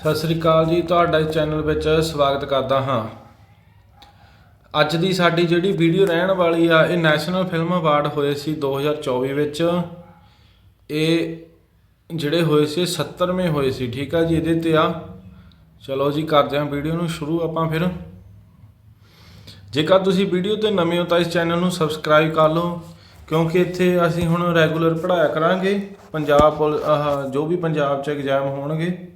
ਸਤਿ ਸ੍ਰੀ ਅਕਾਲ ਜੀ, ਤੁਹਾਡਾ ਇਸ ਚੈਨਲ ਵਿੱਚ ਸਵਾਗਤ ਕਰਦਾ ਹਾਂ। ਅੱਜ ਦੀ ਸਾਡੀ ਜਿਹੜੀ ਵੀਡੀਓ ਰਹਿਣ ਵਾਲੀ ਆ, ਇਹ ਨੈਸ਼ਨਲ ਫਿਲਮ ਅਵਾਰਡ ਹੋਏ ਸੀ 2024 ਵਿੱਚ। ਇਹ ਜਿਹੜੇ ਹੋਏ ਸੀ 70ਵੇਂ ਹੋਏ ਸੀ, ਠੀਕ ਆ ਜੀ, ਇਹਦੇ ਤੇ ਆ। ਚਲੋ ਜੀ, ਕਰਦੇ ਹਾਂ ਵੀਡੀਓ ਨੂੰ ਸ਼ੁਰੂ ਆਪਾਂ ਫਿਰ। ਜੇਕਰ ਤੁਸੀਂ ਵੀਡੀਓ ਤੇ ਨਵੇਂ ਹੋ ਤਾਂ ਇਸ ਚੈਨਲ ਨੂੰ ਸਬਸਕ੍ਰਾਈਬ ਕਰ ਲਓ, ਕਿਉਂਕਿ ਇੱਥੇ ਅਸੀਂ ਹੁਣ ਰੈਗੂਲਰ ਪੜ੍ਹਾਇਆ ਕਰਾਂਗੇ। ਪੰਜਾਬ ਪੁਲ- ਜੋ ਵੀ ਪੰਜਾਬ 'ਚ ਐਗਜ਼ਾਮ ਹੋਣਗੇ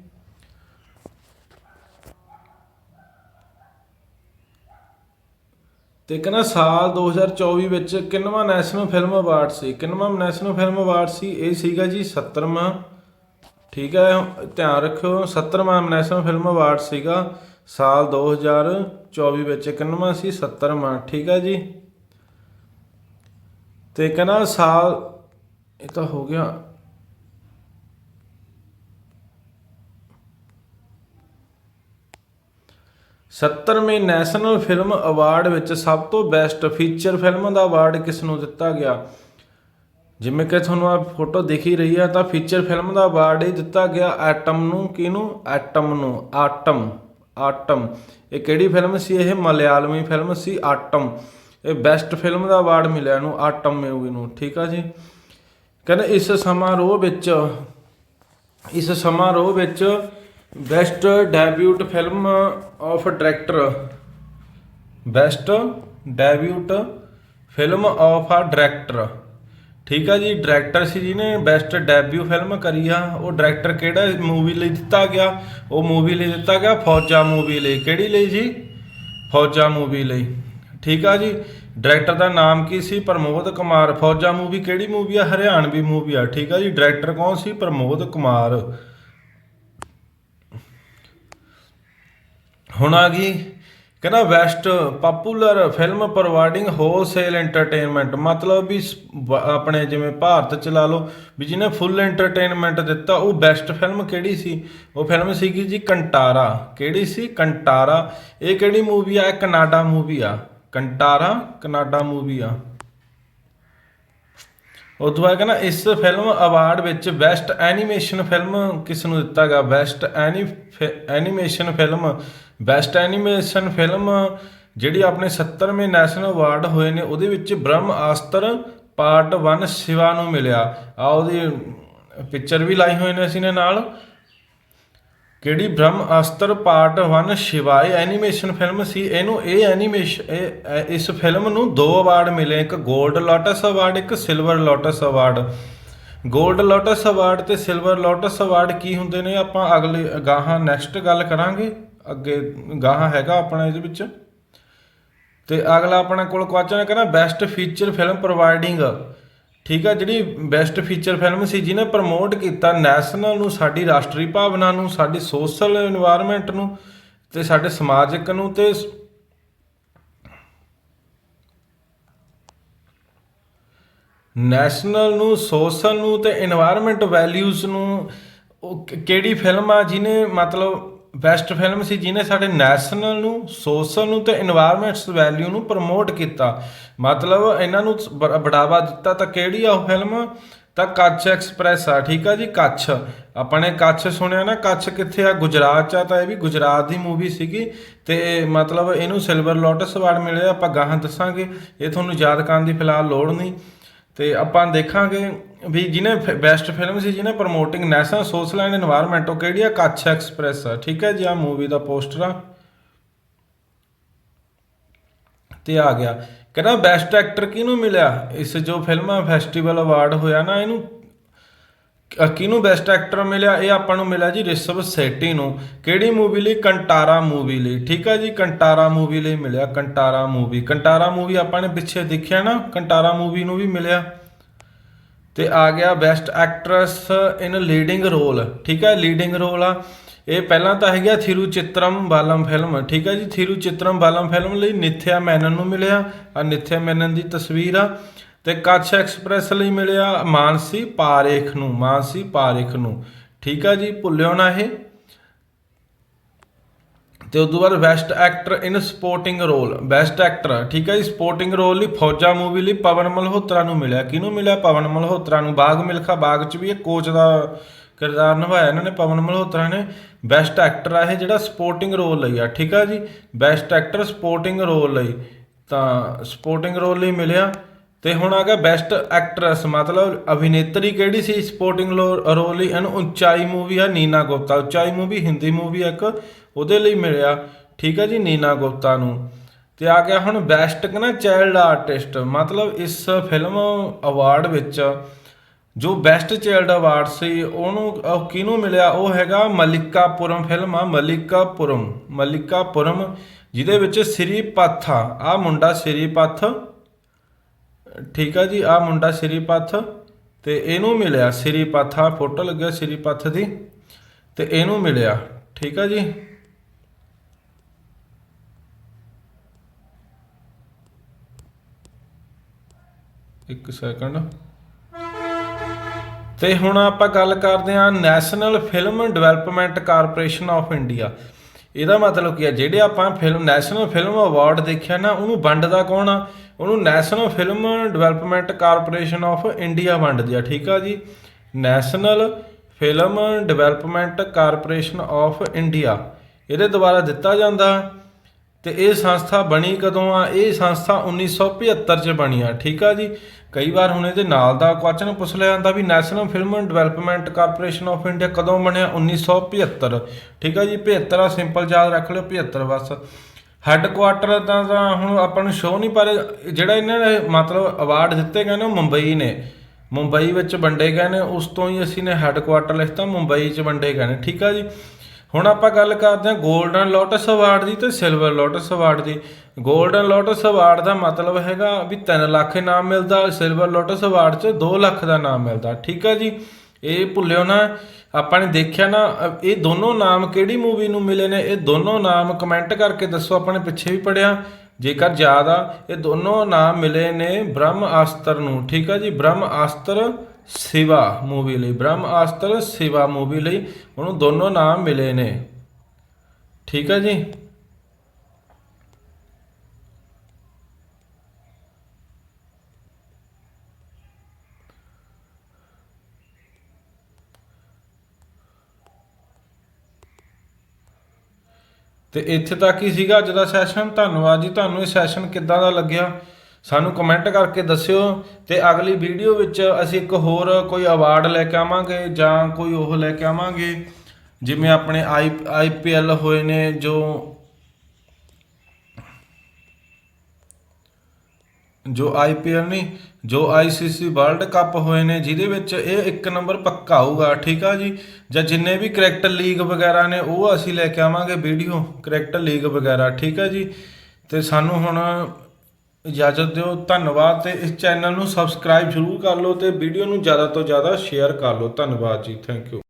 ਤੇ ਕਹਿੰਦਾ ਸਾਲ 2024 ਵਿੱਚ ਕਿੰਨਵਾਂ ਨੈਸ਼ਨਲ ਫਿਲਮ ਅਵਾਰਡ ਸੀ। ਕਿੰਨਵਾਂ ਨੈਸ਼ਨਲ ਫਿਲਮ ਅਵਾਰਡ ਸੀ, ਇਹ ਸੀਗਾ ਜੀ 70ਵਾਂ ਠੀਕ ਹੈ, ਧਿਆਨ ਰੱਖਿਓ 70ਵਾਂ ਨੈਸ਼ਨਲ ਫਿਲਮ ਅਵਾਰਡ ਸੀਗਾ, ਸਾਲ 2024 ਵਿੱਚ ਕਿੰਨਵਾਂ ਸੀ 70ਵਾਂ ਠੀਕ ਹੈ ਜੀ। ਤੇ ਕਹਿੰਦਾ ਸਾਲ, ਇਹ ਤਾਂ ਹੋ ਗਿਆ ਸੱਤਰਵੇਂ ਨੈਸ਼ਨਲ ਫਿਲਮ ਅਵਾਰਡ ਵਿੱਚ ਸਭ ਤੋਂ ਬੈਸਟ ਫੀਚਰ ਫਿਲਮ ਦਾ ਅਵਾਰਡ ਕਿਸ ਨੂੰ ਦਿੱਤਾ ਗਿਆ? ਜਿਵੇਂ ਕਿ ਤੁਹਾਨੂੰ ਆ ਫੋਟੋ ਦਿਖ ਹੀ ਰਹੀ ਹੈ ਤਾਂ ਫੀਚਰ ਫਿਲਮ ਦਾ ਅਵਾਰਡ ਇਹ ਦਿੱਤਾ ਗਿਆ ਐਟਮ ਨੂੰ, ਕਿਹਨੂੰ? ਐਟਮ ਨੂੰ, ਆਟਮ ਆਟਮ। ਇਹ ਕਿਹੜੀ ਫਿਲਮ ਸੀ? ਇਹ ਮਲਿਆਲਮੀ ਫਿਲਮ ਸੀ, ਆਟਮ। ਇਹ ਬੈਸਟ ਫਿਲਮ ਦਾ ਅਵਾਰਡ ਮਿਲਿਆ ਇਹਨੂੰ, ਆਟਮ ਮੂਵੀ ਨੂੰ ਠੀਕ ਆ ਜੀ? ਕਹਿੰਦੇ ਇਸ ਸਮਾਰੋਹ ਵਿੱਚ, ਇਸ ਸਮਾਰੋਹ ਵਿੱਚ best debut film of director. Best debut film of a director. ਠੀਕ ਆ ਜੀ, ਡਾਇਰੈਕਟਰ ਸੀ ਜਿਹਨੇ ਬੈਸਟ ਡੈਬਿਊ ਫਿਲਮ ਕਰੀ ਆ। ਉਹ ਡਾਇਰੈਕਟਰ ਕਿਹੜਾ ਮੂਵੀ ਲਈ ਦਿੱਤਾ ਗਿਆ? ਉਹ ਮੂਵੀ ਲਈ ਦਿੱਤਾ ਗਿਆ ਫੌਜਾ ਮੂਵੀ ਲਈ। ਕਿਹੜੀ ਲਈ ਜੀ? ਫੌਜਾ ਮੂਵੀ ਲਈ। ਠੀਕ ਆ ਜੀ, ਡਾਇਰੈਕਟਰ ਦਾ ਨਾਮ ਕੀ ਸੀ? ਪ੍ਰਮੋਦ ਕੁਮਾਰ। ਫੌਜਾ ਮੂਵੀ ਕਿਹੜੀ ਮੂਵੀ ਆ? ਹਰਿਆਣਵੀ ਮੂਵੀ ਆ। ਠੀਕ ਆ ਜੀ, ਡਾਇਰੈਕਟਰ ਕੌਣ ਸੀ? ਪ੍ਰਮੋਦ ਕੁਮਾਰ। ਹੁਣ ਆ ਗਈ ਕਹਿੰਦਾ best popular film providing wholesome entertainment ਮਤਲਬ ਵੀ ਆਪਣੇ ਜਿਵੇਂ ਭਾਰਤ ਚ ਲਾ ਲਓ ਵੀ ਜਿਹਨੇ ਫੁੱਲ ਐਂਟਰਟੇਨਮੈਂਟ ਦਿੱਤਾ, ਉਹ ਬੈਸਟ ਫਿਲਮ ਕਿਹੜੀ ਸੀ? ਉਹ ਫਿਲਮ ਸੀਗੀ ਜੀ ਕੰਟਾਰਾ। ਕਿਹੜੀ ਸੀ? ਕੰਟਾਰਾ। ਇਹ ਕਿਹੜੀ ਮੂਵੀ ਆ? ਕਨਾਡਾ ਮੂਵੀ ਆ। ਕੰਟਾਰਾ, ਕਨਾਡਾ ਮੂਵੀ ਆ। ਉਹ ਤੋਂ ਬਾਅਦ ਕਹਿੰਦਾ ਇਸ ਫਿਲਮ ਅਵਾਰਡ ਵਿੱਚ ਬੈਸਟ ਐਨੀਮੇਸ਼ਨ ਫਿਲਮ ਕਿਸ ਨੂੰ ਦਿੱਤਾ ਗਿਆ? ਬੈਸਟ ਐਨੀ animation film best animation film ਜਿਹੜੀ ਆਪਣੇ 70ਵੇਂ ਨੈਸ਼ਨਲ ਅਵਾਰਡ ਹੋਏ ਨੇ, ਉਹਦੇ ਵਿੱਚ ਬ੍ਰਹਮ ਆਸਤਰ ਪਾਰਟ 1 ਸ਼ਿਵਾ ਨੂੰ ਮਿਲਿਆ। ਆ ਉਹਦੀ ਪਿਕਚਰ ਵੀ ਲਾਈ ਹੋਏ ਨੇ ਅਸੀਂ ਨੇ ਨਾਲ। ਕਿਹੜੀ Brahmastra part 1 Shiva animation film ਸੀ। ਇਹਨੂੰ ਇਹ ਐਨੀਮੇਸ਼ਨ ਇਹ ਇਸ ਫਿਲਮ ਨੂੰ ਦੋ ਅਵਾਰਡ ਮਿਲੇ। ਇੱਕ 골ਡ ਲੋਟਸ ਅਵਾਰਡ ਇੱਕ ਸਿਲਵਰ ਲੋਟਸ ਅਵਾਰਡ 골ਡ ਲੋਟਸ ਅਵਾਰਡ ਤੇ ਸਿਲਵਰ ਲੋਟਸ ਅਵਾਰਡ ਕੀ ਹੁੰਦੇ ਨੇ? ਆਪਾਂ ਅਗਲੇ ਗਾਹਾਂ ਨੈਕਸਟ ਗੱਲ ਕਰਾਂਗੇ। ਅੱਗੇ ਗਾਹਾਂ ਹੈਗਾ ਆਪਣਾ ਇਹਦੇ ਵਿੱਚ। ਤੇ ਅਗਲਾ ਆਪਣੇ ਕੋਲ ਕੁਐਸਚਨ ਹੈ, ਕਹਿੰਦਾ ਬੈਸਟ ਫੀਚਰ ਫਿਲਮ ਪ੍ਰੋਵਾਈਡਿੰਗ ਠੀਕ ਹੈ ਜਿਹੜੀ ਬੈਸਟ ਫੀਚਰ ਫਿਲਮ ਸੀ, ਜਿਹਨੇ ਪ੍ਰਮੋਟ ਕੀਤਾ ਨੈਸ਼ਨਲ ਨੂੰ, ਸਾਡੀ ਰਾਸ਼ਟਰੀ ਭਾਵਨਾ ਨੂੰ, ਸਾਡੀ ਸੋਸ਼ਲ এনवायरमेंट ਨੂੰ, ਤੇ ਸਾਡੇ ਸਮਾਜਿਕ ਨੂੰ, ਤੇ ਨੈਸ਼ਨਲ ਨੂੰ ਸੋਸ਼ਲ ਨੂੰ, ਤੇ এনवायरमेंट ਵੈਲਿਊਜ਼ ਨੂੰ, ਉਹ ਕਿਹੜੀ ਫਿਲਮ ਆ ਜਿਹਨੇ ਮਤਲਬ ਬੈਸਟ ਫਿਲਮ ਸੀ ਜਿਹਨੇ ਸਾਡੇ ਨੈਸ਼ਨਲ ਨੂੰ ਸੋਸ਼ਲ ਨੂੰ ਤੇ এনवायरमेंटਸ ਵੈਲਿਊ ਨੂੰ ਪ੍ਰਮੋਟ ਕੀਤਾ। ਮਤਲਬ ਇਹਨਾਂ ਨੂੰ ਬੜਾਵਾ ਦਿੱਤਾ ਤਾਂ ਕਿਹੜੀ ਆ ਉਹ ਫਿਲਮ ਤਾਂ ਕੱਛ ਐਕਸਪ੍ਰੈਸ ਆ, ਠੀਕ ਆ ਜੀ? ਕੱਛ ਆਪਣੇ ਕੱਛ ਸੁਣਿਆ ਨਾ ਕੱਛ ਕਿੱਥੇ ਆ? ਗੁਜਰਾਤ ਚ ਆ ਤਾਂ ਇਹ ਵੀ ਗੁਜਰਾਤ ਦੀ ਮੂਵੀ ਸੀਗੀ। ਤੇ ਮਤਲਬ ਇਹਨੂੰ ਸਿਲਵਰ ਲੋਟਸ ਅਵਾਰਡ ਮਿਲਿਆ, ਆਪਾਂ ਗਾਹਾਂ ਦੱਸਾਂਗੇ। ਇਹ ਤੁਹਾਨੂੰ ਯਾਦ ਕਰਨ ਦੀ ਫਿਲਹਾਲ ਲੋੜ ਨਹੀਂ। ਤੇ ਆਪਾਂ ਦੇਖਾਂਗੇ ਵੀ ਜਿਹਨੇ ਬੈਸਟ ਫਿਲਮ ਸੀ, ਜਿਹਨੇ promoting national social and environment ਉਹ ਕਿਹੜੀ ਆ? ਕੱਛ ਐਕਸਪ੍ਰੈਸ ਆ। ਠੀਕ ਹੈ ਜੀ ਆ ਮੂਵੀ ਦਾ ਪੋਸਟਰ ਆ। ਤੇ ਆ ਗਿਆ। ਕਹਿੰਦਾ ਬੈਸਟ ਐਕਟਰ ਕਿਹਨੂੰ ਮਿਲਿਆ? ਇਸ ਜੋ ਫਿਲਮਾਂ ਫੈਸਟੀਵਲ ਅਵਾਰਡ ਹੋਇਆ ਨਾ ਇਹਨੂੰ। ਕਿਹਨੂੰ ਬੈਸਟ ਐਕਟਰ ਮਿਲਿਆ? ਇਹ ਆਪਾਂ ਨੂੰ ਮਿਲਿਆ ਜੀ ਰਿਸ਼ਵ ਸੈਟੀ ਨੂੰ। ਕਿਹੜੀ ਮੂਵੀ ਲਈ? ਕੰਟਾਰਾ ਮੂਵੀ ਲਈ। ਠੀਕ ਹੈ ਜੀ, ਕੰਟਾਰਾ ਮੂਵੀ ਲਈ ਮਿਲਿਆ, ਕੰਟਾਰਾ ਮੂਵੀ ਕੰਟਾਰਾ ਮੂਵੀ ਆਪਾਂ ਨੇ ਪਿੱਛੇ ਦੇਖਿਆ ਨਾ, ਕੰਟਾਰਾ ਮੂਵੀ ਨੂੰ ਵੀ ਮਿਲਿਆ। ਤੇ ਆ ਗਿਆ best actress in leading role ਠੀਕ ਹੈ ਲੀਡਿੰਗ ਰੋਲ ਆ। ਇਹ ਪਹਿਲਾਂ ਤਾਂ ਹੈਗਾ ਥਿਰੂ ਚਿੱਤਰਮ ਬਾਲਮ ਫਿਲਮ। ਠੀਕ ਹੈ ਜੀ ਥਿਰੂ ਚਿੱਤਰਮ ਬਾਲਮ ਫਿਲਮ ਲਈ ਨਿਥਿਆ ਮੈਨਨ ਨੂੰ ਮਿਲਿਆ। ਆ ਨਿਥਿਆ ਮੈਨਨ ਦੀ ਤਸਵੀਰ ਆ। ਤੇ ਕੱਛ ਐਕਸਪ੍ਰੈਸ ਲਈ ਮਿਲਿਆ ਮਾਨਸੀ ਪਾਰੇਖ ਨੂੰ, ਮਾਨਸੀ ਪਾਰੇਖ ਨੂੰ। ਠੀਕ ਆ ਜੀ, ਭੁੱਲਿਓ ਨਾ ਇਹ। ਤੇ ਤੋਂ ਬਾਅਦ best actor in supporting role best actor ਠੀਕ ਹੈ ਜੀ ਸਪੋਰਟਿੰਗ ਰੋਲ ਲਈ ਫੌਜਾ ਮੂਵੀ ਲਈ ਪਵਨ ਮਲਹੋਤਰਾ ਨੂੰ ਮਿਲਿਆ। ਕਿਹਨੂੰ ਮਿਲਿਆ? ਪਵਨ ਮਲਹੋਤਰਾ ਨੂੰ। ਬਾਗ ਮਿਲਖਾ, ਬਾਗ ਚ ਵੀ ਇਹ ਕੋਚ ਦਾ ਕਿਰਦਾਰ ਨਿਭਾਇਆ ਇਹਨਾਂ ਨੇ, ਪਵਨ ਮਲਹੋਤਰਾ ਨੇ। ਬੈਸਟ ਐਕਟਰ ਆ ਇਹ ਜਿਹੜਾ ਸਪੋਰਟਿੰਗ ਰੋਲ ਲਈ ਆ, ਠੀਕ ਆ ਜੀ। ਬੈਸਟ ਐਕਟਰ ਸਪੋਰਟਿੰਗ ਰੋਲ ਲਈ ਤਾਂ ਸਪੋਰਟਿੰਗ ਰੋਲ ਲਈ ਮਿਲਿਆ। ਤੇ ਹੁਣ ਆ ਗਿਆ ਬੈਸਟ ਐਕਟਰੈਸ ਮਤਲਬ ਅਭਿਨੇਤਰੀ ਕਿਹੜੀ ਸੀ ਸਪੋਰਟਿੰਗ ਰੋਲ ਲਈ? ਇਹਨੂੰ ਉਚਾਈ ਮੂਵੀ ਆ ਨੀਨਾ ਗੁਪਤਾ। ਉਚਾਈ ਮੂਵੀ ਹਿੰਦੀ ਮੂਵੀ ਆ ਇੱਕ, ਉਹਦੇ ਲਈ ਮਿਲਿਆ। ਠੀਕ ਹੈ ਜੀ ਨੀਨਾ ਗੁਪਤਾ ਨੂੰ। ਤੇ ਆ ਗਿਆ ਹੁਣ ਬੈਸਟ ਨਾ ਚਾਈਲਡ ਆਰਟਿਸਟ ਮਤਲਬ ਇਸ ਫਿਲਮ ਅਵਾਰਡ ਵਿੱਚ ਜੋ ਬੈਸਟ ਚਾਈਲਡ ਅਵਾਰਡ ਸੀ, ਉਹਨੂੰ ਕਿਹਨੂੰ ਮਿਲਿਆ? ਉਹ ਹੈਗਾ ਮਲਿਕਾਪੁਰਮ ਫਿਲਮ ਆ, ਮਲਿਕਾਪੁਰਮ। ਮਲਿਕਾਪੁਰਮ, ਜਿਹਦੇ ਵਿੱਚ ਸ੍ਰੀਪਥ ਆ। ਆ ਮੁੰਡਾ ਸ੍ਰੀ ਸ੍ਰੀਪਥ ਠੀਕ ਆ ਜੀ ਆ ਮੁੰਡਾ ਸ੍ਰੀਪੱਥ ਤੇ ਇਹਨੂੰ ਮਿਲਿਆ ਸ੍ਰੀਪਥ ਆ ਫੋਟੋ ਲੱਗਿਆ ਸ੍ਰੀਪਥ ਦੀ ਤੇ ਇਹਨੂੰ ਮਿਲਿਆ, ਠੀਕ ਆ ਜੀ। ਇੱਕ ਸੈਕਿੰਡ। ਤੇ ਹੁਣ ਆਪਾਂ ਗੱਲ ਕਰਦੇ ਹਾਂ national film development corporation of India. ਇਹਦਾ ਮਤਲਬ ਕੀ ਹੈ ਜਿਹੜੇ ਆਪਾਂ ਫਿਲਮ, ਨੈਸ਼ਨਲ ਫਿਲਮ ਅਵਾਰਡ ਦੇਖਿਆ ਨਾ, ਉਹਨੂੰ ਵੰਡਦਾ ਕੌਣ ਆ? ਉਹਨੂੰ national film development corporation of India ਵੰਡਦੀ ਆ ਠੀਕ ਆ ਜੀ? National film development corporation of India ਇਹਦੇ ਦੁਆਰਾ ਦਿੱਤਾ ਜਾਂਦਾ ਤੇ ਇਹ ਸੰਸਥਾ ਬਣੀ ਕਦੋਂ ਆ? ਇਹ ਸੰਸਥਾ 1975 ਚ ਬਣੀ ਆ, ਠੀਕ ਆ ਜੀ? ਕਈ ਵਾਰ ਹੁਣ ਇਹਦੇ ਨਾਲ ਦਾ ਕੁਐਸਚਨ ਪੁੱਛ ਲਿਆ ਜਾਂਦਾ ਵੀ national film development corporation of India ਕਦੋਂ ਬਣਿਆ? 1975 ਠੀਕ ਆ ਜੀ? 75 ਆ ਸਿੰਪਲ ਯਾਦ ਰੱਖ ਲਿਓ 75 ਬਸ। ਹੈੱਡਕੁਆਟਰ ਤਾਂ ਤਾਂ ਹੁਣ ਆਪਾਂ ਨੂੰ ਸ਼ੋਅ ਨਹੀਂ, ਪਰ ਜਿਹੜਾ ਇਹਨਾਂ ਨੇ ਮਤਲਬ ਅਵਾਰਡ ਦਿੱਤੇ ਗਏ ਨੇ ਉਹ ਮੁੰਬਈ ਨੇ। ਮੁੰਬਈ ਵਿੱਚ ਵੰਡੇ ਗਏ ਨੇ, ਉਸ ਤੋਂ ਹੀ ਅਸੀਂ ਨੇ ਹੈੱਡਕੁਆਟਰ ਲਿਖਤਾ, ਮੁੰਬਈ 'ਚ ਵੰਡੇ ਗਏ ਨੇ। ਠੀਕ ਆ ਜੀ? ਹੁਣ ਆਪਾਂ ਗੱਲ ਕਰਦੇ ਹਾਂ 골ਡਨ ਲੋਟਸ ਅਵਾਰਡ ਦੀ ਤੇ ਸਿਲਵਰ ਲੋਟਸ ਅਵਾਰਡ ਦੀ। 골ਡਨ ਲੋਟਸ ਅਵਾਰਡ ਦਾ ਮਤਲਬ ਹੈਗਾ ਵੀ 3 ਲੱਖ ਇਨਾਮ ਮਿਲਦਾ ਸਿਲਵਰ ਲੋਟਸ ਅਵਾਰਡ 'ਚ 2 ਲੱਖ ਦਾ ਇਨਾਮ ਮਿਲਦਾ। ਠੀਕ ਹੈ ਜੀ? ਇਹ ਭੁੱਲਿਓ ਨਾ, ਆਪਾਂ ਨੇ ਦੇਖਿਆ ਨਾ ਇਹ ਦੋਨੋਂ ਨਾਮ ਕਿਹੜੀ ਮੂਵੀ ਨੂੰ ਮਿਲੇ ਨੇ? ਇਹ ਦੋਨੋਂ ਨਾਮ ਕਮੈਂਟ ਕਰਕੇ ਦੱਸੋ, ਆਪਾਂ ਨੇ ਪਿੱਛੇ ਵੀ ਪੜਿਆ ਜੇਕਰ ਯਾਦ ਆ, ਇਹ ਦੋਨੋਂ ਨਾਮ ਮਿਲੇ ਨੇ ਬ੍ਰਹਮ ਆਸਤਰ ਨੂੰ, ਠੀਕ ਆ ਜੀ? ਬ੍ਰਹਮ ਆਸਤਰ ਸਿਵਾ ਮੂਵੀ ਲਈ, ਬ੍ਰਹਮ ਆਸਤਰ ਸਿਵਾ ਮੂਵੀ ਲਈ ਉਹਨੂੰ ਦੋਨੋਂ ਨਾਮ ਮਿਲੇ ਨੇ। ਠੀਕ ਆ ਜੀ? ਤੇ ਇੱਥੇ ਤੱਕ ਹੀ ਸੀਗਾ ਅੱਜ ਦਾ ਸੈਸ਼ਨ ਧੰਨਵਾਦ ਜੀ ਤੁਹਾਨੂੰ, ਇਹ ਸੈਸ਼ਨ ਕਿੱਦਾਂ ਦਾ ਲੱਗਿਆ? ਸਾਨੂੰ ਕਮੈਂਟ ਕਰਕੇ ਦੱਸਿਓ ਤੇ ਅਗਲੀ ਵੀਡੀਓ ਵਿੱਚ ਅਸੀਂ ਇੱਕ ਹੋਰ ਕੋਈ ਅਵਾਰਡ ਲੈ ਕੇ ਆਵਾਂਗੇ ਜਾਂ ਕੋਈ ਉਹ ਲੈ ਕੇ ਆਵਾਂਗੇ। ਜਿਵੇਂ ਆਪਣੇ ਆਈ ਆਈਪੀਐਲ ਹੋਏ ਨੇ, ਜੋ ਜੋ ਆਈਪੀਐਲ ਨਹੀਂ ਜੋ ਆਈਸੀਸੀ ਵਰਲਡ ਕੱਪ ਹੋਏ ਨੇ, ਜਿਹਦੇ ਵਿੱਚ ਇਹ ਇੱਕ ਨੰਬਰ ਪੱਕਾ ਹੋਊਗਾ, ਠੀਕ ਆ ਜੀ? ਜਾਂ ਜਿੰਨੇ ਵੀ ਕ੍ਰਿਕਟ ਲੀਗ ਵਗੈਰਾ ਨੇ, ਉਹ ਅਸੀਂ ਲੈ ਕੇ ਆਵਾਂਗੇ ਵੀਡੀਓ, ਕ੍ਰਿਕਟ ਲੀਗ ਵਗੈਰਾ, ਠੀਕ ਆ ਜੀ? ਤੇ ਸਾਨੂੰ ਹੁਣ ਇਜਾਜ਼ਤ ਦਿਓ, ਧੰਨਵਾਦ, ਤੇ ਇਸ ਚੈਨਲ ਨੂੰ ਸਬਸਕ੍ਰਾਈਬ ਜ਼ਰੂਰ ਕਰ ਲਓ ਤੇ ਵੀਡੀਓ ਨੂੰ ਜ਼ਿਆਦਾ ਤੋਂ ਜ਼ਿਆਦਾ ਸ਼ੇਅਰ ਕਰ ਲਓ। ਧੰਨਵਾਦ ਜੀ, ਥੈਂਕ ਯੂ।